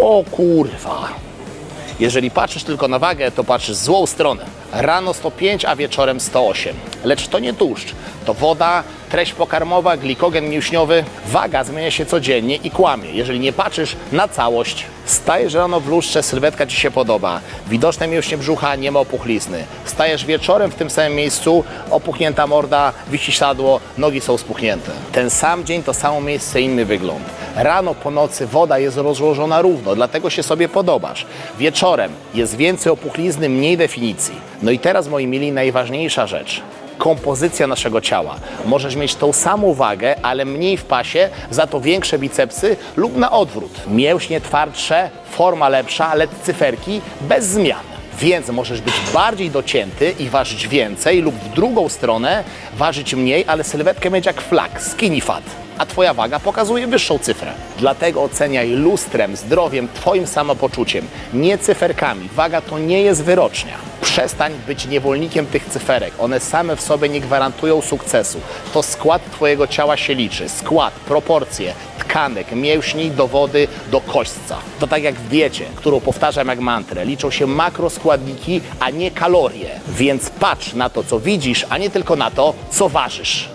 O kurwa. Jeżeli patrzysz tylko na wagę, to patrzysz złą stronę. Rano 105, a wieczorem 108. Lecz to nie tłuszcz. To woda, treść pokarmowa, glikogen mięśniowy. Waga zmienia się codziennie i kłamie, jeżeli nie patrzysz na całość. Stajesz rano w lustrze, sylwetka Ci się podoba. Widoczne mięśnie brzucha, nie ma opuchlizny. Stajesz wieczorem w tym samym miejscu, opuchnięta morda, wisi sadło, nogi są spuchnięte. Ten sam dzień, to samo miejsce, inny wygląd. Rano po nocy woda jest rozłożona równo, dlatego się sobie podobasz. Wieczorem jest więcej opuchlizny, mniej definicji. No i teraz, moi mili, najważniejsza rzecz. Kompozycja naszego ciała. Możesz mieć tą samą wagę, ale mniej w pasie, za to większe bicepsy lub na odwrót. Mięśnie twardsze, forma lepsza, ale cyferki bez zmian. Więc możesz być bardziej docięty i ważyć więcej lub w drugą stronę ważyć mniej, ale sylwetkę mieć jak flag, skinny fat. A twoja waga pokazuje wyższą cyfrę. Dlatego oceniaj lustrem, zdrowiem, twoim samopoczuciem, nie cyferkami. Waga to nie jest wyrocznia. Przestań być niewolnikiem tych cyferek. One same w sobie nie gwarantują sukcesu. To skład twojego ciała się liczy. Skład, proporcje, tkanek, mięśni, do wody, do kośćca. To tak jak w diecie, którą powtarzam jak mantrę. Liczą się makroskładniki, a nie kalorie. Więc patrz na to, co widzisz, a nie tylko na to, co ważysz.